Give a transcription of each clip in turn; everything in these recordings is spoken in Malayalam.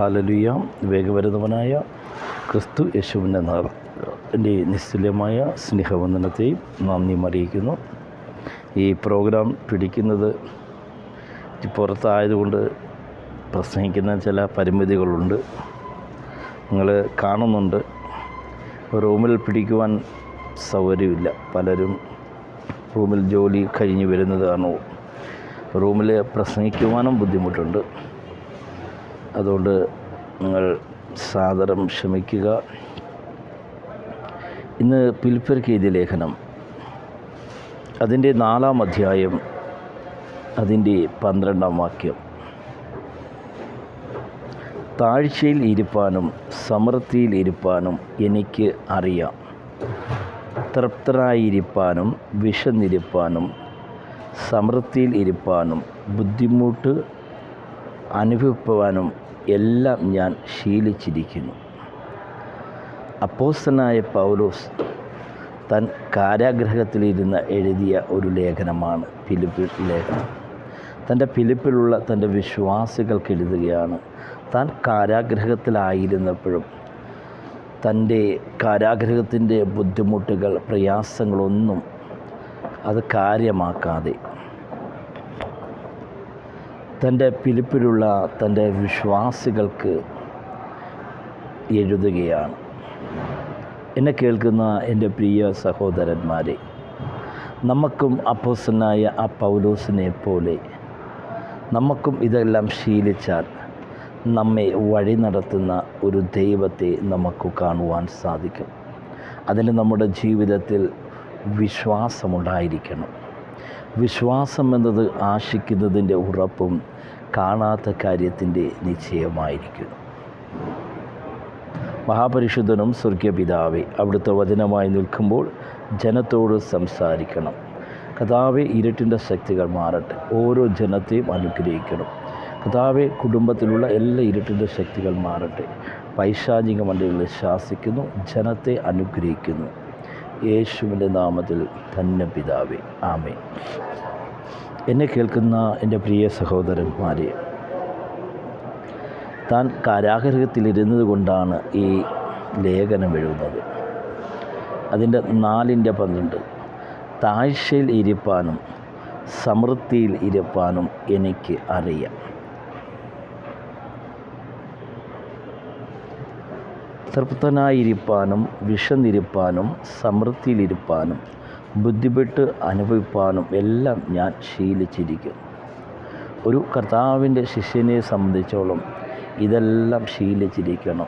ഹാലലുയ വേഗവരുന്നവനായ ക്രിസ്തു യേശുവിന്റെ എന്റെ നിസ്തുല്യമായ സ്നേഹവന്ദനത്തെയും നന്ദിയും അറിയിക്കുന്നു. ഈ പ്രോഗ്രാം പിടിക്കുന്നത് പുറത്തായതുകൊണ്ട് പ്രസംഗിക്കുന്ന ചില പരിമിതികളുണ്ട്. നിങ്ങൾ കാണുന്നുണ്ട്. റൂമിൽ പിടിക്കുവാൻ സൗകര്യമില്ല. പലരും റൂമിൽ ജോലി കഴിഞ്ഞ് വരുന്നത് കാണുമോ റൂമിൽ പ്രസംഗിക്കുവാനും ബുദ്ധിമുട്ടുണ്ട്. അതുകൊണ്ട് നിങ്ങൾ സാദരം ക്ഷമിക്കുക. ഇന്ന് പിൽപ്പർക്ക് എഴുതിയ ലേഖനം. അതിന്റെ നാലാം അധ്യായം അതിന്റെ പന്ത്രണ്ടാം വാക്യം. താഴ്ചയിൽ ഇരുപ്പാനും സമൃദ്ധിയിൽ ഇരുപ്പാനും എനിക്ക് അറിയാം. തൃപ്തരായിരിക്കാനും വിശന്നിരിപ്പാനും സമൃദ്ധിയിൽ ഇരുപ്പാനും ബുദ്ധിമുട്ട് അനുഭവിക്കുവാനും എല്ലാം ഞാൻ ശീലിച്ചിരിക്കുന്നു. അപ്പോസ്തനായ പൗലോസ് താൻ കാരാഗ്രഹത്തിലിരുന്ന് എഴുതിയ ഒരു ലേഖനമാണ് ഫിലിപ്പിൽ ലേഖനം. തന്റെ ഫിലിപ്പിലുള്ള തന്റെ വിശ്വാസികൾക്ക് എഴുതുകയാണ് താൻ കാരാഗ്രഹത്തിലായിരുന്നപ്പോഴും തന്റെ കാരാഗ്രഹത്തിന്റെ ബുദ്ധിമുട്ടുകൾ പ്രയാസങ്ങളൊന്നും അത് കാര്യമാക്കാതെ തന്റെ പിലിപ്പിലുള്ള തന്റെ വിശ്വാസികൾക്ക് എഴുതുകയാണ്. എന്നെ കേൾക്കുന്ന എന്റെ പ്രിയ സഹോദരന്മാരെ നമുക്കും അപ്പോസനായ ആ പൗലോസിനെ പോലെ നമുക്കും ഇതെല്ലാം ശീലിച്ചാൽ നമ്മെ വഴി നടത്തുന്ന ഒരു ദൈവത്തെ നമുക്ക് കാണുവാൻ സാധിക്കും. അതിന് നമ്മുടെ ജീവിതത്തിൽ വിശ്വാസമുണ്ടായിരിക്കണം. വിശ്വാസം എന്നത് ആശിക്കുന്നതിന്റെ ഉറപ്പും കാണാത്ത കാര്യത്തിന്റെ നിശ്ചയമായിരിക്കുന്നു മഹാപരിശുദ്ധനും സ്വർഗീയപിതാവെ അവിടുത്തെ വചനമായി നിൽക്കുമ്പോൾ ജനത്തോട് സംസാരിക്കണം. കഥാവെ ഇരുട്ടിന്റെ ശക്തികൾ മാറട്ടെ. ഓരോ ജനത്തെയും അനുഗ്രഹിക്കണം. കഥാവെ കുടുംബത്തിലുള്ള എല്ലാ ഇരുട്ടിന്റെ ശക്തികൾ മാറട്ടെ. പൈശാചിക മണ്ഡലങ്ങളെ ശാസിക്കുന്നു ജനത്തെ അനുഗ്രഹിക്കുന്നു. യേശുവിന്റെ നാമത്തിൽ തന്നെ പിതാവേ ആമേ എന്നെ കേൾക്കുന്ന എന്റെ പ്രിയ സഹോദരന്മാരെ താൻ കാരാഗ്രഹത്തിലിരുന്നത് കൊണ്ടാണ് ഈ ലേഖനം എഴുതുന്നത്. അതിന്റെ നാലിന്റെ പന്ത്രണ്ട് താഴ്ചയിൽ ഇരിപ്പാനും സമൃദ്ധിയിൽ ഇരിപ്പാനും എനിക്ക് അറിയാം. തൃപ്തനായിരിക്കാനും വിഷന്നിരിപ്പാനും സമൃദ്ധിയിലിരിപ്പാനും ബുദ്ധിപ്പെട്ട് അനുഭവിപ്പാനും എല്ലാം ഞാൻ ശീലിച്ചിരിക്കുന്നു ഒരു കർത്താവിന്റെ ശിഷ്യനെ സംബന്ധിച്ചോളം ഇതെല്ലാം ശീലിച്ചിരിക്കണം.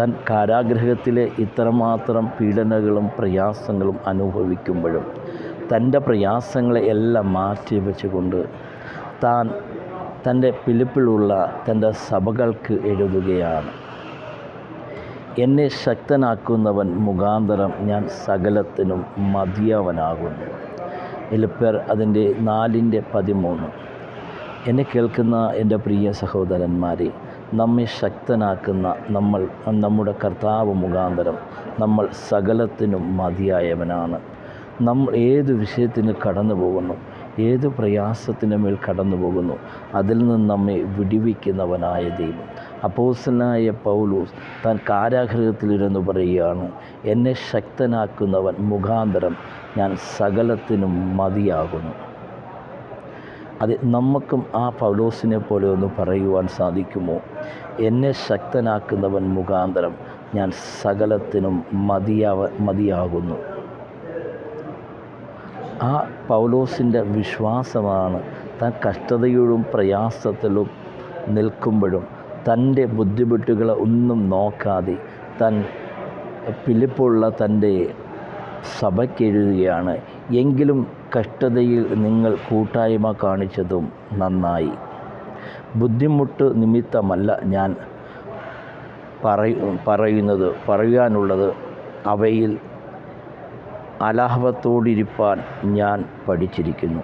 തൻ കാരാഗ്രഹത്തിലെ ഇത്രമാത്രം പീഡനങ്ങളും പ്രയാസങ്ങളും അനുഭവിക്കുമ്പോഴും തന്റെ പ്രയാസങ്ങളെ എല്ലാം മാറ്റി വെച്ചുകൊണ്ട് താൻ തന്റെ പിലിപ്പിലുള്ള തന്റെ സഭകൾക്ക് എഴുതുകയാണ്. എന്നെ ശക്തനാക്കുന്നവൻ മുഖാന്തരം ഞാൻ സകലത്തിനും മതിയവനാകുന്നു. എലിപ്പർ അതിന്റെ നാലിന്റെ പതിമൂന്ന്. എന്നെ കേൾക്കുന്ന എന്റെ പ്രിയ സഹോദരന്മാരെ നമ്മെ ശക്തനാക്കുന്ന നമ്മൾ നമ്മുടെ കർത്താവ് മുഖാന്തരം നമ്മൾ സകലത്തിനും മതിയായവനാണ്. നമ്മൾ ഏത് വിഷയത്തിന് കടന്നു പോകുന്നു ഏത് പ്രയാസത്തിന് മേൽ കടന്നു പോകുന്നു അതിൽ നിന്ന് നമ്മെ വിടിവിക്കുന്നവനായ ദൈവം. അപ്പോസനായ പൗലൂസ് താൻ കാരാഗ്രഹത്തിലിരുന്ന് പറയുകയാണ് എന്നെ ശക്തനാക്കുന്നവൻ മുഖാന്തരം ഞാൻ സകലത്തിനും മതിയാകുന്നു. അത് നമുക്കും ആ പൗലോസിനെ പോലെ ഒന്ന് പറയുവാൻ സാധിക്കുമോ? എന്നെ ശക്തനാക്കുന്നവൻ മുഖാന്തരം ഞാൻ സകലത്തിനും മതിയാവ മതിയാകുന്നു. ആ പൗലോസിന്റെ വിശ്വാസമാണ് താൻ കഷ്ടതയോടും പ്രയാസത്തിലും നിൽക്കുമ്പോഴും തന്റെ ബുദ്ധിമുട്ടുകളെ ഒന്നും നോക്കാതെ തൻ പിലിപ്പുള്ള തന്റെ സഭയ്ക്കെഴുതുകയാണ് എങ്കിലും കഷ്ടതയിൽ നിങ്ങൾ കൂട്ടായ്മ കാണിച്ചതും നന്നായി. ബുദ്ധിമുട്ട് നിമിത്തമല്ല ഞാൻ പറയ പറയുന്നത്. പറയാനുള്ളത് അവയിൽ അലാഹവത്തോടിരിപ്പാൻ ഞാൻ പഠിച്ചിരിക്കുന്നു.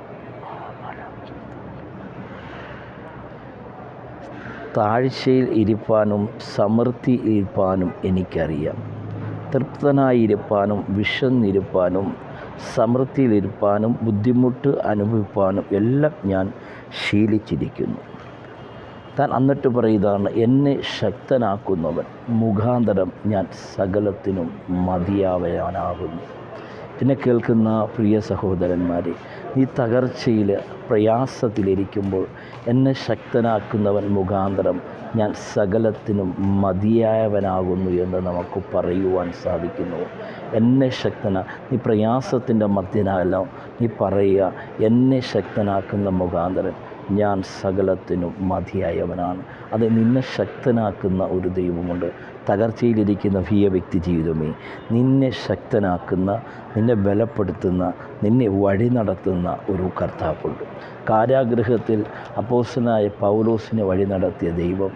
താഴ്ചയിൽ ഇരിപ്പാനും സമൃദ്ധി ഇരിപ്പാനും എനിക്കറിയാം. തൃപ്തനായിരിപ്പാനും വിശന്നിരിപ്പാനും സമൃദ്ധിയിലിരിപ്പാനും ബുദ്ധിമുട്ട് അനുഭവിപ്പാനും എല്ലാം ഞാൻ ശീലിച്ചിരിക്കുന്നു. താൻ എന്നിട്ട് പറയുന്നതാണ് എന്നെ ശക്തനാക്കുന്നവൻ മുഖാന്തരം ഞാൻ സകലത്തിനും മതിയാവനാകുന്നു എന്നെ കേൾക്കുന്ന പ്രിയ സഹോദരന്മാരെ ഈ തകർച്ചയിൽ പ്രയാസത്തിലിരിക്കുമ്പോൾ എന്നെ ശക്തനാക്കുന്നവൻ മുഖാന്തരം ഞാൻ സകലത്തിനും മതിയായവനാകുന്നു എന്ന് നമുക്ക് പറയുവാൻ സാധിക്കുന്നു. എന്നെ ശക്തന നീ പ്രയാസത്തിന്റെ മധ്യനാലോ നീ പറയുക എന്നെ ശക്തനാക്കുന്ന മുഖാന്തരം ഞാൻ സകലത്തിനും മതിയായവനാണ്. അത് നിന്നെ ശക്തനാക്കുന്ന ഒരു ദൈവമുണ്ട്. തകർച്ചയിലിരിക്കുന്ന ഭീയ വ്യക്തി ജീവിതമേ നിന്നെ ശക്തനാക്കുന്ന നിന്നെ ബലപ്പെടുത്തുന്ന നിന്നെ വഴി നടത്തുന്ന ഒരു കർത്താവുണ്ട്. കാരാഗ്രഹത്തിൽ അപ്പോസനായ പൗലോസിനെ വഴി നടത്തിയ ദൈവം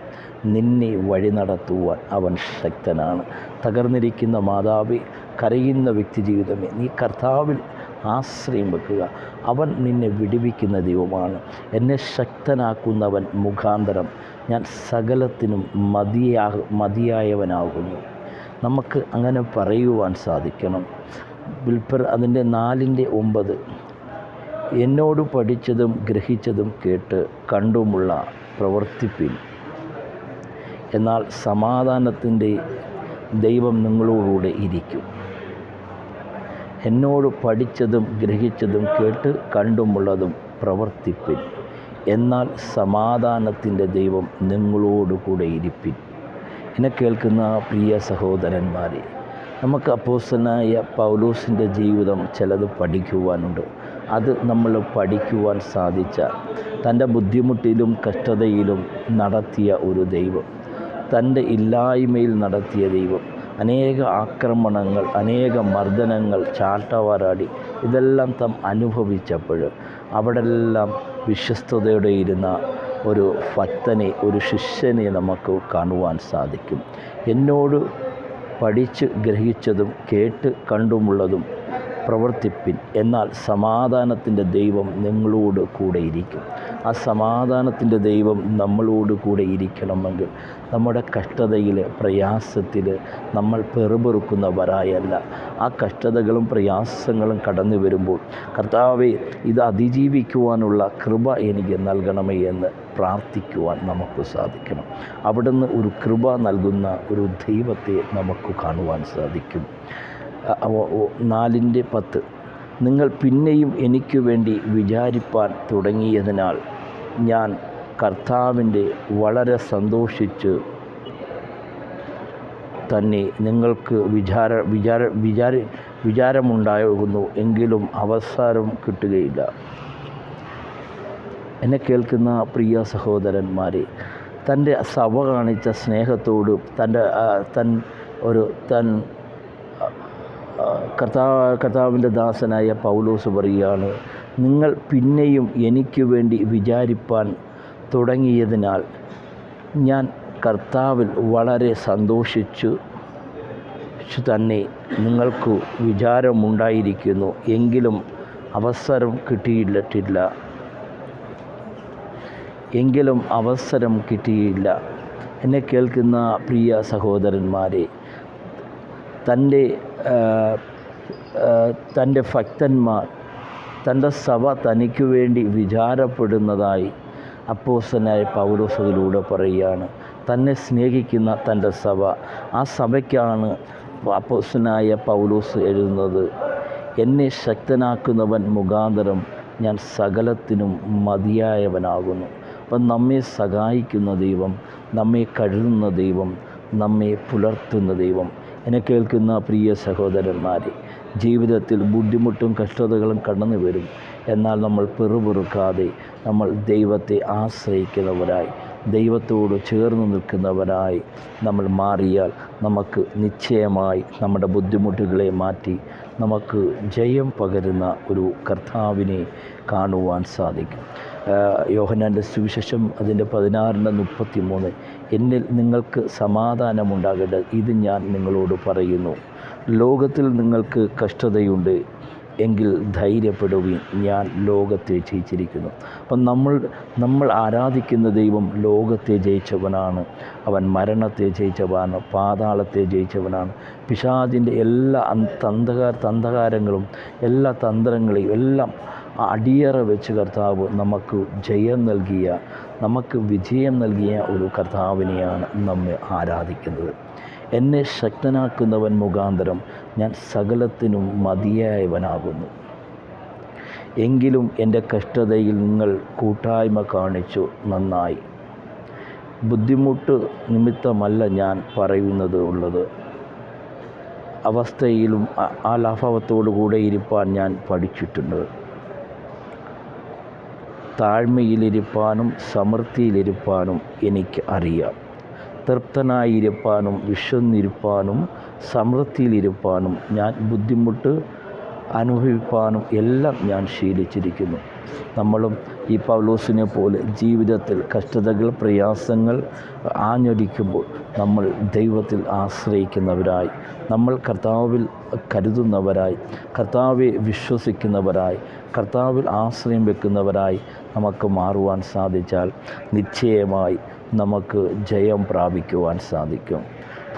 നിന്നെ വഴി നടത്തുവാൻ അവൻ ശക്തനാണ്. തകർന്നിരിക്കുന്ന മാതാവി കരയുന്ന വ്യക്തി ജീവിതമേ നീ കർത്താവിൽ ആശ്രയം വെക്കുക അവൻ നിന്നെ വിടുവിക്കുന്ന ദൈവമാണ്. എന്നെ ശക്തനാക്കുന്നവൻ മുഖാന്തരം. ഞാൻ സകലത്തിനും മതിയാ മതിയായവനാകുന്നു. നമുക്ക് അങ്ങനെ പറയുവാൻ സാധിക്കണം. വിൽപ്പർ അതിന്റെ നാലിന്റെ ഒമ്പത്. എന്നോട് പഠിച്ചതും ഗ്രഹിച്ചതും കേട്ട് കണ്ടുമുള്ള പ്രവർത്തിപ്പിൻ. എന്നാൽ സമാധാനത്തിന്റെ ദൈവം നിങ്ങളോടുകൂടെ ഇരിക്കും. എന്നോട് പഠിച്ചതും ഗ്രഹിച്ചതും കേട്ട് കണ്ടുമുള്ളതും പ്രവർത്തിപ്പിൻ. എന്നാൽ സമാധാനത്തിന്റെ ദൈവം നിങ്ങളോടു കൂടെ ഇരിപ്പിൻ. എന്നെ കേൾക്കുന്ന പ്രിയ സഹോദരന്മാരെ നമുക്ക് അപ്പോസനായ പൗലൂസിന്റെ ജീവിതം ചിലത് പഠിക്കുവാനുണ്ട്. അത് നമ്മൾ പഠിക്കുവാൻ സാധിച്ച തന്റെ ബുദ്ധിമുട്ടിലും കഷ്ടതയിലും നടത്തിയ ഒരു ദൈവം തന്റെ ഇല്ലായ്മയിൽ നടത്തിയ ദൈവം അനേക ആക്രമണങ്ങൾ അനേക മർദ്ദനങ്ങൾ ചാട്ടവാറാടി ഇതെല്ലാം താൻ അനുഭവിച്ചപ്പോൾ അവിടെല്ലാം വിശ്വസ്തയോടെ ഇരുന്ന ഒരു ഭക്തനെ ഒരു ശിഷ്യനെ നമുക്ക് കാണുവാൻ സാധിക്കും. എന്നോട് പഠിച്ച് ഗ്രഹിച്ചതും കേട്ട് കണ്ടുമുള്ളതും പ്രവർത്തിപ്പിൻ എന്നാൽ സമാധാനത്തിന്റെ ദൈവം നിങ്ങളോട് കൂടെ ഇരിക്കും. ആ സമാധാനത്തിന്റെ ദൈവം നമ്മളോട് കൂടെ ഇരിക്കണമെങ്കിൽ നമ്മുടെ കഷ്ടതയിൽ പ്രയാസത്തിൽ നമ്മൾ പെറുപെറുക്കുന്നവരായല്ല. ആ കഷ്ടതകളും പ്രയാസങ്ങളും കടന്നു വരുമ്പോൾ കർത്താവെ ഇത് അതിജീവിക്കുവാനുള്ള കൃപ എനിക്ക് നൽകണമേ എന്ന് പ്രാർത്ഥിക്കുവാൻ നമുക്ക് സാധിക്കണം. അവിടുന്ന് ഒരു കൃപ നൽകുന്ന ഒരു ദൈവത്തെ നമുക്ക് കാണുവാൻ സാധിക്കും. നാലിന്റെ പത്ത്. നിങ്ങൾ പിന്നെയും എനിക്ക് വേണ്ടി വിചാരിപ്പാൻ തുടങ്ങിയതിനാൽ ഞാൻ കർത്താവിന്റെ വളരെ സന്തോഷിച്ച് തന്നെ നിങ്ങൾക്ക് വിചാര വിചാര വിചാര വിചാരമുണ്ടാകുന്നു എങ്കിലും അവസരം കിട്ടുകയില്ല. എന്നെ കേൾക്കുന്ന പ്രിയ സഹോദരന്മാരെ തന്റെ സഭ കാണിച്ച സ്നേഹത്തോട് തന്റെ തൻ ഒരു തൻ കർത്താവ് കർത്താവിന്റെ ദാസനായ പൗലോസ് പറയുകയാണ് നിങ്ങൾ പിന്നെയും എനിക്ക് വേണ്ടി വിചാരിപ്പാൻ തുടങ്ങിയതിനാൽ ഞാൻ കർത്താവിൽ വളരെ സന്തോഷിച്ചു. തന്നെ നിങ്ങൾക്ക് വിചാരമുണ്ടായിരിക്കുന്നു എങ്കിലും അവസരം കിട്ടിയിട്ടില്ല. എങ്കിലും അവസരം കിട്ടിയില്ല. എന്നെ കേൾക്കുന്ന പ്രിയ സഹോദരന്മാരെ തന്റെ തന്റെ ഭക്തന്മാർ തന്റെ സഭ തനിക്ക് വേണ്ടി വിചാരപ്പെടുന്നതായി അപ്പോസനായ പൗലോസതിലൂടെ പറയുകയാണ്. തന്നെ സ്നേഹിക്കുന്ന തന്റെ സഭ. ആ സഭയ്ക്കാണ് അപ്പോസനായ പൗലോസ് എഴുതുന്നത്. എന്നെ ശക്തനാക്കുന്നവൻ മുഖാന്തരം ഞാൻ സകലത്തിനും മതിയായവനാകുന്നു. അപ്പം നമ്മെ സഹായിക്കുന്ന ദൈവം നമ്മെ കഴുകുന്ന ദൈവം നമ്മെ പുലർത്തുന്ന ദൈവം എന്നെ കേൾക്കുന്ന പ്രിയ സഹോദരന്മാരെ ജീവിതത്തിൽ ബുദ്ധിമുട്ടും കഷ്ടതകളും കടന്നു വരും. എന്നാൽ നമ്മൾ പെറുപെറുക്കാതെ നമ്മൾ ദൈവത്തെ ആശ്രയിക്കുന്നവരായി ദൈവത്തോട് ചേർന്ന് നിൽക്കുന്നവരായി നമ്മൾ മാറിയാൽ നമുക്ക് നിശ്ചയമായി നമ്മുടെ ബുദ്ധിമുട്ടുകളെ മാറ്റി നമുക്ക് ജയം പകരുന്ന ഒരു കർത്താവിനെ കാണുവാൻ സാധിക്കും. യോഹനാന്റെ സുവിശേഷം അതിന്റെ പതിനാറിന്റെ മുപ്പത്തി മൂന്ന് എന്നിൽ നിങ്ങൾക്ക് സമാധാനമുണ്ടാകട്ടെ ഇത് ഞാൻ നിങ്ങളോട് പറയുന്നു. ലോകത്തിൽ നിങ്ങൾക്ക് കഷ്ടതയുണ്ട് എങ്കിൽ ധൈര്യപ്പെടുകയും ഞാൻ ലോകത്തെ ജയിച്ചിരിക്കുന്നു. അപ്പം നമ്മൾ നമ്മൾ ആരാധിക്കുന്ന ദൈവം ലോകത്തെ ജയിച്ചവനാണ്. അവൻ മരണത്തെ ജയിച്ചവനാണ് പാതാളത്തെ ജയിച്ചവനാണ്. പിശാചിന്റെ എല്ലാ തന്തകാര തന്തകാരങ്ങളും എല്ലാ തന്ത്രങ്ങളെയും എല്ലാം അടിയറ വെച്ച് കർത്താവ് നമുക്ക് ജയം നൽകിയ നമുക്ക് വിജയം നൽകിയ ഒരു കർത്താവിനെയാണ് നമ്മെ ആരാധിക്കുന്നത്. എന്നെ ശക്തനാക്കുന്നവൻ മുഖാന്തരം ഞാൻ സകലത്തിനും മതിയായവനാകുന്നു. എങ്കിലും എന്റെ കഷ്ടതയിൽ നിങ്ങൾ കൂട്ടായ്മ കാണിച്ചു നന്നായി. ബുദ്ധിമുട്ട് നിമിത്തമല്ല ഞാൻ പറയുന്നത് ഉള്ളത്. അവസ്ഥയിലും ആ- ആ ലാഭവത്തോടു കൂടെ ഇരിപ്പാൻ ഞാൻ പഠിച്ചിട്ടുണ്ട്. താഴ്മയിലിരിപ്പാനും സമൃദ്ധിയിലിരിപ്പാനും എനിക്ക് അറിയാം. തൃപ്തനായിരിപ്പാനും വിശന്നിരിപ്പാനും സമൃദ്ധിയിലിരിപ്പാനും ഞാൻ ബുദ്ധിമുട്ട് അനുഭവിപ്പാനും എല്ലാം ഞാൻ ശീലിച്ചിരിക്കുന്നു. നമ്മളും ഈ പൗലോസിനെ പോലെ ജീവിതത്തിൽ കഷ്ടതകൾ പ്രയാസങ്ങൾ ആഞ്ഞടിക്കുമ്പോൾ നമ്മൾ ദൈവത്തിൽ ആശ്രയിക്കുന്നവരായി നമ്മൾ കർത്താവിൽ കരുതുന്നവരായി കർത്താവെ വിശ്വസിക്കുന്നവരായി കർത്താവിൽ ആശ്രയം വെക്കുന്നവരായി നമുക്ക് മാറുവാൻ സാധിച്ചാൽ നിശ്ചയമായി നമുക്ക് ജയം പ്രാപിക്കുവാൻ സാധിക്കും.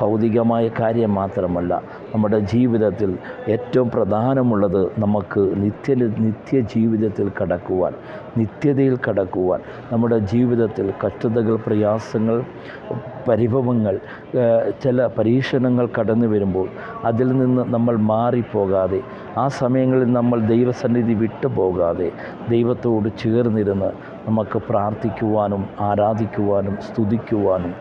ഭൗതികമായ കാര്യം മാത്രമല്ല നമ്മുടെ ജീവിതത്തിൽ ഏറ്റവും പ്രധാനമുള്ളത് നമുക്ക് നിത്യ നിത്യ ജീവിതത്തിൽ കടക്കുവാൻ നിത്യതയിൽ കടക്കുവാൻ നമ്മുടെ ജീവിതത്തിൽ കഷ്ടതകൾ പ്രയാസങ്ങൾ പരിഭവങ്ങൾ ചില പരീക്ഷണങ്ങൾ കടന്നു വരുമ്പോൾ അതിൽ നിന്ന് നമ്മൾ മാറിപ്പോകാതെ ആ സമയങ്ങളിൽ നമ്മൾ ദൈവസന്നിധി വിട്ടു പോകാതെ ദൈവത്തോട് ചേർന്നിരുന്ന് നമുക്ക് പ്രാർത്ഥിക്കുവാനും ആരാധിക്കുവാനും സ്തുതിക്കുവാനും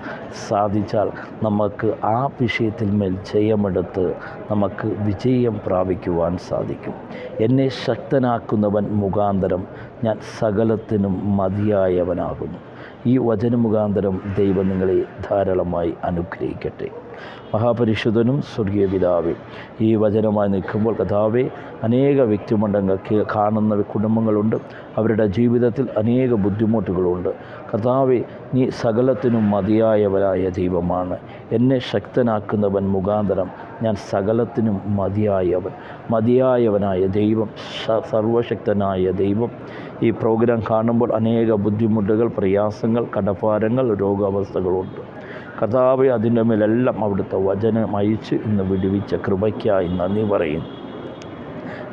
സാധിച്ചാൽ നമുക്ക് ആ വിഷയത്തിൽ മേൽ ജയമെടുത്ത് നമുക്ക് വിജയം പ്രാപിക്കുവാൻ സാധിക്കും. എന്നെ ശക്തനാക്കുന്നവൻ മുഖാന്തരം ഞാൻ സകലത്തിനും മതിയായവനാകുന്നു. ഈ വചന മുഖാന്തരം ദൈവം നിങ്ങളെ ധാരാളമായി അനുഗ്രഹിക്കട്ടെ. മഹാപരിശുദ്ധനും സ്വർഗീയ പിതാവേ. ഈ വചനമായി നിൽക്കുമ്പോൾ കഥാവേ അനേക വ്യക്തിമണ്ഡങ്ങൾ കാണുന്ന കുടുംബങ്ങളുണ്ട്. അവരുടെ ജീവിതത്തിൽ അനേക ബുദ്ധിമുട്ടുകളുണ്ട്. കഥാവേ നീ സകലത്തിനും മതിയായവനായ ദൈവമാണ്. എന്നെ ശക്തനാക്കുന്നവൻ മുഖാന്തരം ഞാൻ സകലത്തിനും മതിയായവൻ മതിയായവനായ ദൈവം സർവശക്തനായ ദൈവം. ഈ പ്രോഗ്രാം കാണുമ്പോൾ അനേക ബുദ്ധിമുട്ടുകൾ പ്രയാസങ്ങൾ കടഭാരങ്ങൾ രോഗാവസ്ഥകളുണ്ട്. കർത്താവെ അതിന്റെ മേലെല്ലാം അവിടുത്തെ വചനം അയച്ച് ഇന്ന് വിടുവിച്ച കൃപയ്ക്കായി നന്ദി പറയും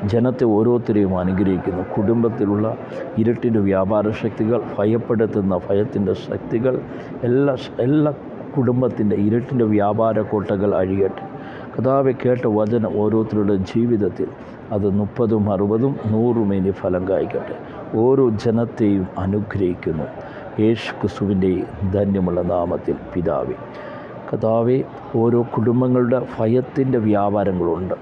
ജനത്തെ ഓരോരുത്തരെയും അനുഗ്രഹിക്കുന്നു. കുടുംബത്തിലുള്ള ഇരുട്ടിന്റെ വ്യാപാര ശക്തികൾ ഭയപ്പെടുത്തുന്ന ഭയത്തിന്റെ ശക്തികൾ എല്ലാ എല്ലാ കുടുംബത്തിന്റെ ഇരുട്ടിന്റെ വ്യാപാര കോട്ടകൾ അഴിയട്ടെ. കഥാവെ കേട്ട വചനം ഓരോരുത്തരുടെ ജീവിതത്തിൽ അത് മുപ്പതും അറുപതും നൂറും ഇനി ഫലം കായ്ക്കട്ടെ. ഓരോ ജനത്തെയും അനുഗ്രഹിക്കുന്നു. യേശു ക്രിസ്തുവിന്റെ ധന്യമുള്ള നാമത്തിൽ പിതാവേ കഥാവെ ഓരോ കുടുംബങ്ങളുടെ ഭയത്തിന്റെ വ്യാപാരങ്ങളുണ്ട്.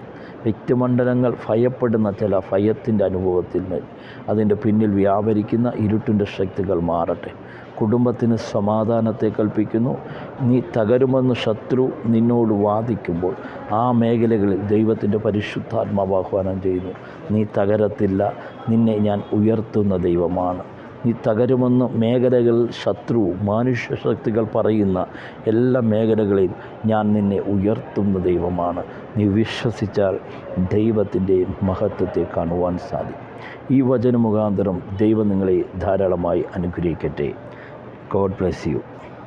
വ്യക്തിമണ്ഡലങ്ങൾ ഭയപ്പെടുന്ന ചില ഭയത്തിന്റെ അനുഭവത്തിൽ അതിന്റെ പിന്നിൽ വ്യാപരിക്കുന്ന ഇരുട്ടിന്റെ ശക്തികൾ മാറട്ടെ. കുടുംബത്തിന് സമാധാനത്തെ കൽപ്പിക്കുന്നു. നീ തകരുമെന്ന് ശത്രു നിന്നോട് വാദിക്കുമ്പോൾ ആ മേഖലകളിൽ ദൈവത്തിന്റെ പരിശുദ്ധാത്മാവാഹ്വാനം ചെയ്യുന്നു. നീ തകരത്തില്ല. നിന്നെ ഞാൻ ഉയർത്തുന്ന ദൈവമാണ്. നീ തകരുമെന്ന് മേഖലകൾ ശത്രു മാനുഷ്യ ശക്തികൾ പറയുന്ന എല്ലാ മേഖലകളെയും ഞാൻ നിന്നെ ഉയർത്തുന്ന ദൈവമാണ്. നീ വിശ്വസിച്ചാൽ ദൈവത്തിന്റെ മഹത്വത്തെ കാണുവാൻ സാധിക്കും. ഈ വചന മുഖാന്തരം ദൈവം നിങ്ങളെ ധാരാളമായി അനുഗ്രഹിക്കട്ടെ. God bless you